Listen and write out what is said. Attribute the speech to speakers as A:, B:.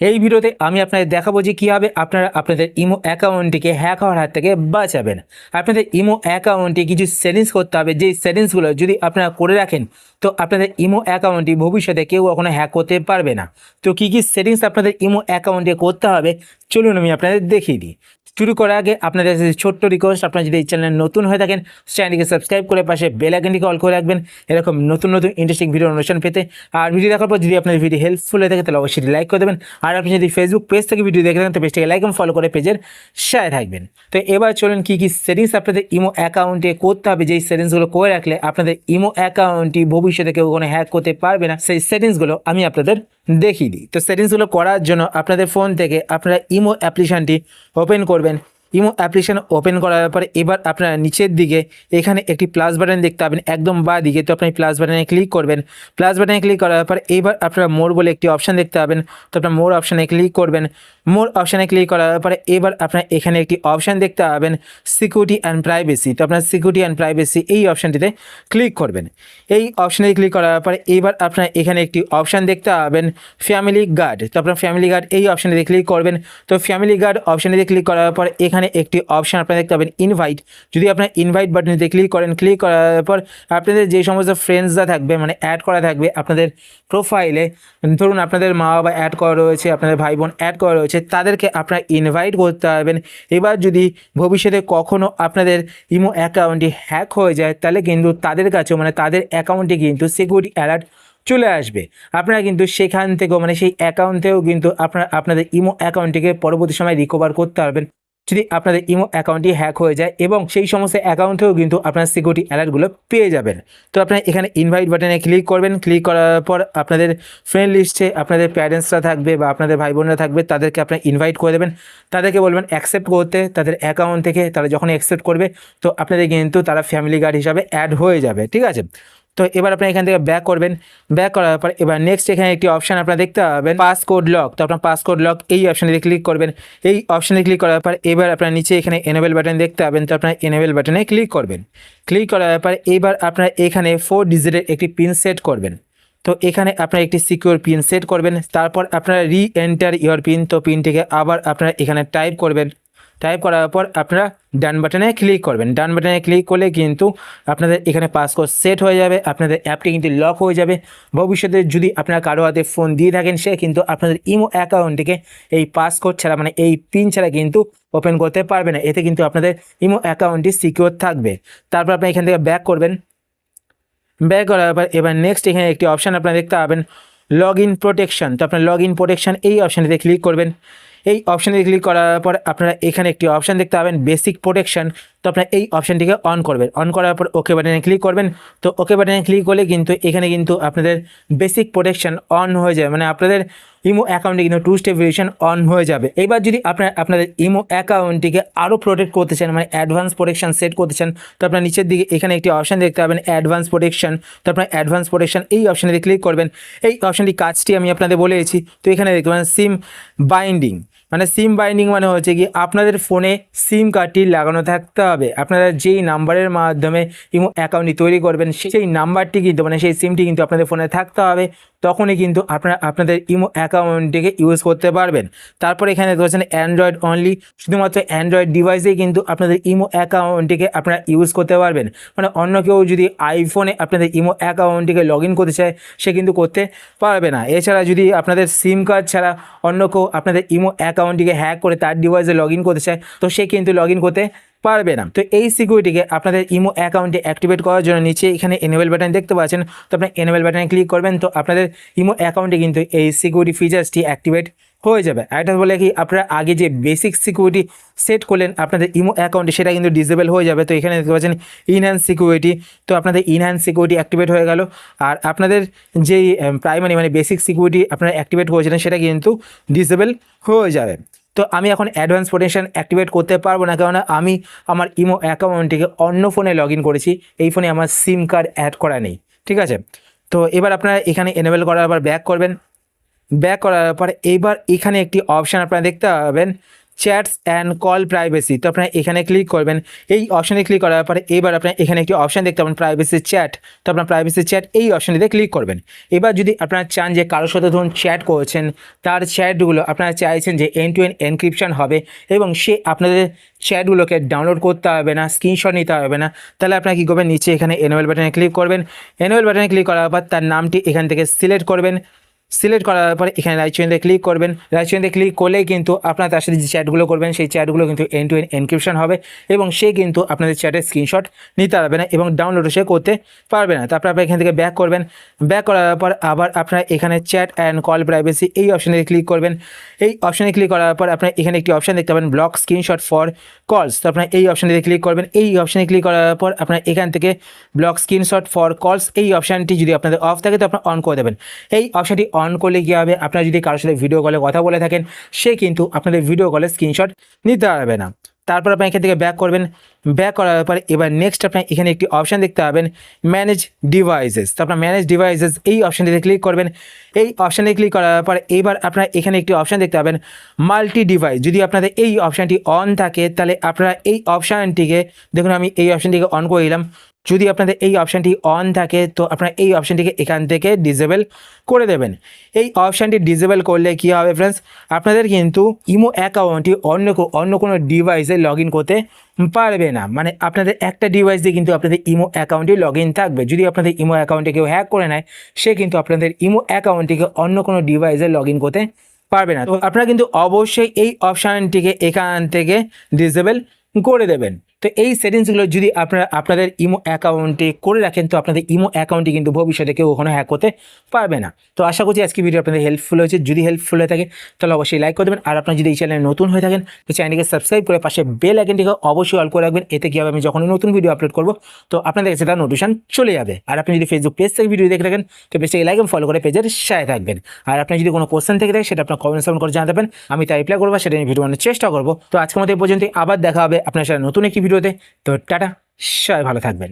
A: এই ভিডিওতে আমি আপনাদের দেখাবো যে কীভাবে আপনারা আপনাদের ইমো অ্যাকাউন্টটিকে হ্যাক হওয়ার হাত থেকে বাঁচাবেন। আপনাদের ইমো অ্যাকাউন্টে কিছু সেটিংস করতে হবে। যেই সেটিংসগুলো যদি আপনারা করে রাখেন, তো আপনাদের ইমো অ্যাকাউন্টটি ভবিষ্যতে কেউ কখনো হ্যাক করতে পারবে না। তো কী কী সেটিংস আপনাদের ইমো অ্যাকাউন্টে করতে হবে, চলুন আমি আপনাদের দেখিয়ে দিই। শুরু করার আগে আপনাদের কাছে ছোট্ট রিকোয়েস্ট আপনারা যদি এই চ্যানেলে নতুন হয়ে থাকেন চ্যানেলটিকে সাবস্ক্রাইব করে পাশে বেল আইকনটিকে অল করে রাখবেন। এরকম নতুন নতুন ইন্টারেস্টিং ভিডিও অনুষ্ঠান পেতে। আর ভিডিও দেখার পর যদি আপনাদের ভিডিও হেল্পফুল হয়ে থাকে, তাহলে অবশ্যই লাইক করে দেবেন। আর আপনি যদি ফেসবুক পেজ থেকে ভিডিও দেখে থাকেন, তো পেজটাকে লাইক এবং ফলো করে পেজের সাথে থাকবেন। তো এবার চলুন কী কী সেটিংস আপনাদের ইমো অ্যাকাউন্টে করতে হবে? যেই সেটিংসগুলো করে রাখলে আপনাদের ইমো অ্যাকাউন্টটি ভবিষ্যতে কেউ কোনো হ্যাক করতে পারবে না, সেই সেটিংসগুলো আমি আপনাদের দেখিয়ে দিই। তো সেটিংসগুলো করার জন্য আপনাদের ফোন থেকে আপনারা ইমো অ্যাপ্লিকেশানটি ওপেন করবেন। করবেন ইমো অ্যাপ্লিকেশান ওপেন করার পরে এবার আপনারা নিচের দিকে এখানে একটি প্লাস বাটন দেখতে পাবেন, একদম বা দিকে। তো আপনি প্লাস বাটনে ক্লিক করবেন। প্লাস বাটনে ক্লিক করার পর এবার আপনারা মোর বলে একটি অপশান দেখতে পাবেন। তো আপনার মোর অপশানে ক্লিক করবেন। মোর অপশানে ক্লিক করার পরে এবার আপনার এখানে একটি অপশান দেখতে পাবেন সিকিউরিটি অ্যান্ড প্রাইভেসি তো আপনার সিকিউরিটি অ্যান্ড প্রাইভেসি এই অপশানটিতে ক্লিক করবেন। এই অপশানে ক্লিক করার পরে এবার আপনার এখানে একটি অপশান দেখতে পাবেন ফ্যামিলি গার্ড তো আপনার ফ্যামিলি গার্ড এই অপশানে ক্লিক করবেন। তো ফ্যামিলি গার্ড অপশানে ক্লিক করার পর এখানে একটি অপশান আপনারা দেখতে পাবেন ইনভাইট যদি আপনার ইনভাইট বাটনেতে ক্লিক করেন ক্লিক করার পর আপনাদের যে সমস্ত ফ্রেন্ডসরা থাকবে মানে অ্যাড করা থাকবে আপনাদের প্রোফাইলে ধরুন আপনাদের মা বাবা অ্যাড করা রয়েছে, আপনাদের ভাই বোন অ্যাড করা রয়েছে, তাদেরকে আপনারা ইনভাইট করতে পারবেন। এবার যদি ভবিষ্যতে কখনও আপনাদের ইমো অ্যাকাউন্টটি হ্যাক হয়ে যায়, তাহলে কিন্তু তাদের কাছেও মানে তাদের অ্যাকাউন্টে কিন্তু সিকিউরিটি অ্যালার্ট চলে আসবে। আপনারা কিন্তু সেখান থেকেও মানে সেই অ্যাকাউন্ট থেকেও কিন্তু আপনারা, আপনাদের ইমো অ্যাকাউন্টটিকে পরবর্তী সময় রিকভার করতে পারবেন। যদি আপনাদের ইমো অ্যাকাউন্টটি হ্যাক হয়ে যায় এবং সেই সমস্ত অ্যাকাউন্টেও কিন্তু আপনার সিকিউরিটি অ্যালার্টগুলো পেয়ে যাবেন। তো আপনারা এখানে ইনভাইট বাটনে ক্লিক করবেন। ক্লিক করার পর আপনাদের ফ্রেন্ড লিস্টে আপনাদের প্যারেন্টসরা থাকবে বা আপনাদের ভাই বোনরা থাকবে, তাদেরকে আপনারা ইনভাইট করে দেবেন। তাদেরকে বলবেন অ্যাকসেপ্ট করতে, তাদের অ্যাকাউন্ট থেকে তারা যখন অ্যাকসেপ্ট করবে, তো আপনাদের কিন্তু তারা ফ্যামিলি গার্ড হিসাবে অ্যাড হয়ে যাবে, ঠিক আছে? তো এবার আপনি এখান থেকে ব্যাক করবেন। ব্যাক করার পর এবার নেক্সট এখানে একটি অপশান আপনার দেখতে পাবেন। পাসকোড লক তো আপনার পাসকোড লক এই অপশানে ক্লিক করবেন। এই অপশানে ক্লিক করার পর এবার আপনার নিচে এখানে এনেবেল বাটন দেখতে পাবেন। তো আপনার এনেবেল বাটনে ক্লিক করবেন। ক্লিক করার পর এবার আপনার এখানে ফোর ডিজিটের একটি পিন সেট করবেন। তো এখানে আপনারা একটি সিকিউর পিন সেট করবেন। তারপর আপনারা রি এন্টার ইয়োর পিন তো পিনটিকে আবার আপনারা এখানে টাইপ করবেন। টাইপ করার পর আপনারা ডান বাটনে ক্লিক করবেন। ডান বাটনে ক্লিক করলে কিন্তু আপনাদের এখানে পাসকোড সেট হয়ে যাবে, আপনাদের অ্যাপটি কিন্তু লক হয়ে যাবে। ভবিষ্যতে যদি আপনারা কারও হাতে ফোন দিয়ে থাকেন, সে কিন্তু আপনাদের ইমো অ্যাকাউন্টটিকে এই পাসকোড ছাড়া মানে এই পিন ছাড়া কিন্তু ওপেন করতে পারবে না। এতে কিন্তু আপনাদের ইমো অ্যাকাউন্টটি সিকিউর থাকবে। তারপর আপনি এখান থেকে ব্যাক করবেন। ব্যাক করার পর এবার নেক্সট এখানে একটি অপশান আপনারা দেখতে পাবেন লগ ইন প্রোটেকশন তো আপনার লগ ইন প্রোটেকশন এই অপশানেতে ক্লিক করবেন। এই অপশানে ক্লিক করার পর আপনারা এখানে একটি অপশান দেখতে পাবেন বেসিক প্রোটেকশন তো আপনারা এই অপশানটিকে অন করবেন। অন করার পর ওকে বাটনে ক্লিক করবেন। তো ওকে বাটনে ক্লিক করলে কিন্তু এখানে কিন্তু আপনাদের বেসিক প্রোটেকশন অন হয়ে যাবে। মানে আপনাদের ইমো অ্যাকাউন্টে কিন্তু টু স্টেপ ভেরিয়েশন অন হয়ে যাবে। এবার যদি আপনার, আপনাদের ইমো অ্যাকাউন্টটিকে আরও প্রোটেক্ট করতে চান মানে অ্যাডভান্স প্রোটেকশন সেট করতে চান, তো আপনার নিচের দিকে এখানে একটি অপশান দেখতে পাবেন অ্যাডভান্স প্রোটেকশন তো আপনার অ্যাডভান্স প্রোটেকশন এই অপশানে ক্লিক করবেন। এই অপশানটি কাজটি আমি আপনাদের বলেছি তো এখানে দেখতে পাবেন সিম বাইন্ডিং মানে সিম বাইন্ডিং মানে হচ্ছে কি আপনাদের ফোনে সিম কার্ডটি লাগানো থাকতে হবে। আপনারা যেই নাম্বারের মাধ্যমে ইমো অ্যাকাউন্টটি তৈরি করবেন, সেই নাম্বারটি কিন্তু মানে সেই সিমটি কিন্তু আপনাদের ফোনে থাকতে হবে। তখনই কিন্তু আপনারা আপনাদের ইমো অ্যাকাউন্টটিকে ইউজ করতে পারবেন। তারপর এখানে রয়েছেন অ্যান্ড্রয়েড অনলি শুধুমাত্র অ্যান্ড্রয়েড ডিভাইসেই কিন্তু আপনাদের ইমো অ্যাকাউন্টটিকে আপনারা ইউজ করতে পারবেন। মানে অন্য কেউ যদি আইফোনে আপনাদের ইমো অ্যাকাউন্টটিকে লগ করতে চায়, সে কিন্তু করতে পারবে না। এছাড়া যদি আপনাদের সিম কার্ড ছাড়া অন্য কেউ আপনাদের ইমো অ্যাকাউন্টটিকে হ্যাক করে তার ডিভাইসে লগ করতে চায়, তো সে কিন্তু লগ করতে পারবে না। তো এই সিকিউরিটিকে আপনাদের ইমো অ্যাকাউন্টে অ্যাক্টিভেট করার জন্য নিচে এখানে এনেবেল বাটন দেখতে পাচ্ছেন। তো আপনি এনেবেল বাটনে ক্লিক করবেন, তো আপনাদের ইমো অ্যাকাউন্টে কিন্তু এই সিকিউরিটি ফিচার্সটি অ্যাক্টিভেট হয়ে যাবে। একটা বলে কি, আপনারা আগে যে বেসিক সিকিউরিটি সেট করলেন, আপনাদের ইমো অ্যাকাউন্টে সেটা কিন্তু ডিসেবল হয়ে যাবে। তো এখানে দেখতে পাচ্ছেন ইনহ্যান্স সিকিউরিটি তো আপনাদের ইনহ্যান্স সিকিউরিটি অ্যাক্টিভেট হয়ে গেল। আর আপনাদের যেই প্রাইমারি মানে বেসিক সিকিউরিটি আপনারা অ্যাক্টিভেট করেছিলেন, সেটা কিন্তু ডিসেবল হয়ে যাবে। তো আমি এখন অ্যাডভান্স প্রোটেকশান অ্যাক্টিভেট করতে পারব না, কেননা আমি আমার ইমো অ্যাকাউন্টটিকে অন্য ফোনে লগ করেছি, এই ফোনে আমার সিম কার্ড অ্যাড করা নেই, ঠিক আছে? তো এবার আপনারা এখানে এনেবেল করার পর ব্যাক করবেন। ব্যাক করার পর এইবার এখানে একটি অপশান আপনারা দেখতে পাবেন চ্যাটস অ্যান্ড কল প্রাইভেসি তো আপনারা এখানে ক্লিক করবেন। এই অপশানে ক্লিক করার পরে এবার আপনার এখানে একটি অপশান দেখতে পাবেন প্রাইভেসি চ্যাট তো আপনার প্রাইভেসি চ্যাট এই অপশানটিতে ক্লিক করবেন। এবার যদি আপনারা চান যে কারোর সাথে ধরুন চ্যাট করছেন, তার চ্যাটগুলো আপনারা চাইছেন যে এন টু এন এনক্রিপশন হবে এবং সে আপনাদের চ্যাটগুলোকে ডাউনলোড করতে হবে না স্ক্রিনশট নিতে হবে না, তাহলে আপনারা কী করবেন? নিচে এখানে এনোয়েল বাটনে ক্লিক করবেন। এনোয়েল বাটনে ক্লিক করার পর তার নামটি এখান থেকে সিলেক্ট করবেন। সিলেক্ট করার পরে এখানে রাইট চিহ্নতে ক্লিক করবেন। রাইট চিহ্নতে ক্লিক করলেই কিন্তু আপনার তার সাথে যে চ্যাটগুলো করবেন, সেই চ্যাটগুলো কিন্তু এন টু এন এনক্রিপশন হবে এবং সে কিন্তু আপনাদের চ্যাটের স্ক্রিনশট নিতে পারবে না এবং ডাউনলোডও সে করতে পারবে না। তারপর আপনার এখান থেকে ব্যাক করবেন। ব্যাক করার পর আবার আপনারা এখানে চ্যাট অ্যান্ড কল প্রাইভেসি এই অপশানে ক্লিক করবেন। এই অপশানে ক্লিক করার পর আপনার এখানে একটি অপশান দেখতে পাবেন ব্লক স্ক্রিনশট ফর কলস তো আপনার এই অপশানটিতে ক্লিক করবেন। এই অপশানে ক্লিক করার পর আপনার এখান থেকে ব্লক স্ক্রিনশট ফর কলস এই অপশানটি যদি আপনাদের অফ থাকে, তো আপনার অন করে দেবেন। এই অপশানটি অন করলে কী হবে? আপনারা যদি কারোর সাথে ভিডিও কলে কথা বলে থাকেন, সে কিন্তু আপনাদের ভিডিও কলে স্ক্রিনশট নিতে পারবে না। তারপর আপনি এখান থেকে ব্যাক করবেন। ব্যাক করার পর এবার নেক্সট আপনার এখানে একটি অপশান দেখতে পাবেন ম্যানেজ ডিভাইসেস তো আপনার ম্যানেজ ডিভাইসেস এই অপশানটিতে ক্লিক করবেন। এই অপশানে ক্লিক করার পর এবার আপনার এখানে একটি অপশান দেখতে পাবেন মাল্টি ডিভাইস যদি আপনাদের এই অপশানটি অন থাকে, তাহলে আপনারা এই অপশানটিকে দেখুন আমি এই অপশানটিকে অন করে দিলাম। যদি আপনাদের এই অপশানটি অন থাকে, তো আপনারা এই অপশানটিকে এখান থেকে ডিসেবল করে দেবেন। এই অপশানটি ডিসেবল করলে কী হবে ফ্রেন্ডস আপনাদের কিন্তু ইমো অ্যাকাউন্টটি অন্য অন্য কোনো ডিভাইসে লগ করতে পারবে না। মানে আপনাদের একটা ডিভাইস দিয়ে কিন্তু আপনাদের ইমো অ্যাকাউন্টে লগ থাকবে। যদি আপনাদের ইমো অ্যাকাউন্টে কেউ হ্যাক করে নেয়, সে কিন্তু আপনাদের ইমো অ্যাকাউন্টটিকে অন্য কোনো ডিভাইসে লগ করতে পারবে না। তো আপনারা কিন্তু অবশ্যই এই অপশানটিকে এখান থেকে ডিসেবল করে দেবেন। তো এই সেটিংসগুলো যদি আপনারা, আপনাদের ইমো অ্যাকাউন্টে করে রাখেন, তো আপনাদের ইমো অ্যাকাউন্টে কিন্তু ভবিষ্যতে কেউ কখনো হ্যাক করতে পারবে না। তো আশা করছি আজকে ভিডিও আপনাদের হেল্পফুল হয়েছে। যদি হেল্পফুল হয়ে থাকে, তাহলে অবশ্যই লাইক করে দেবেন। আর আপনার যদি এই চ্যানেলে নতুন হয়ে থাকেন, তো চ্যানেলটিকে সাবস্ক্রাইব করে পাশে বেল আইকনটিকে অবশ্যই অল করে রাখবেন। এতে কী হবে? আমি যখনই নতুন ভিডিও আপলোড করব, তো আপনাদের কাছে তার নোটিফিকেশন চলে যাবে। আর আপনি যদি ফেসবুক পেজ থেকে ভিডিও দেখে থাকেন, তো পেজটাকে লাইক এবং ফলো করে পেজের সাথে থাকবেন। আর আপনি যদি কোনো কোশ্চেন থেকে থাকে, সেটা আপনার কমেন্ট সেভেন করে জানাতে পারেন। আমি তাই রিপ্লাই করব, সেটা নিয়ে ভিডিও বানানোর চেষ্টা করব। তো আজকের মতো এই পর্যন্ত আবার দেখা হবে আপনার সাথে নতুন একটি ভিডিওতে। তো টাটা সবাই ভালো থাকবেন।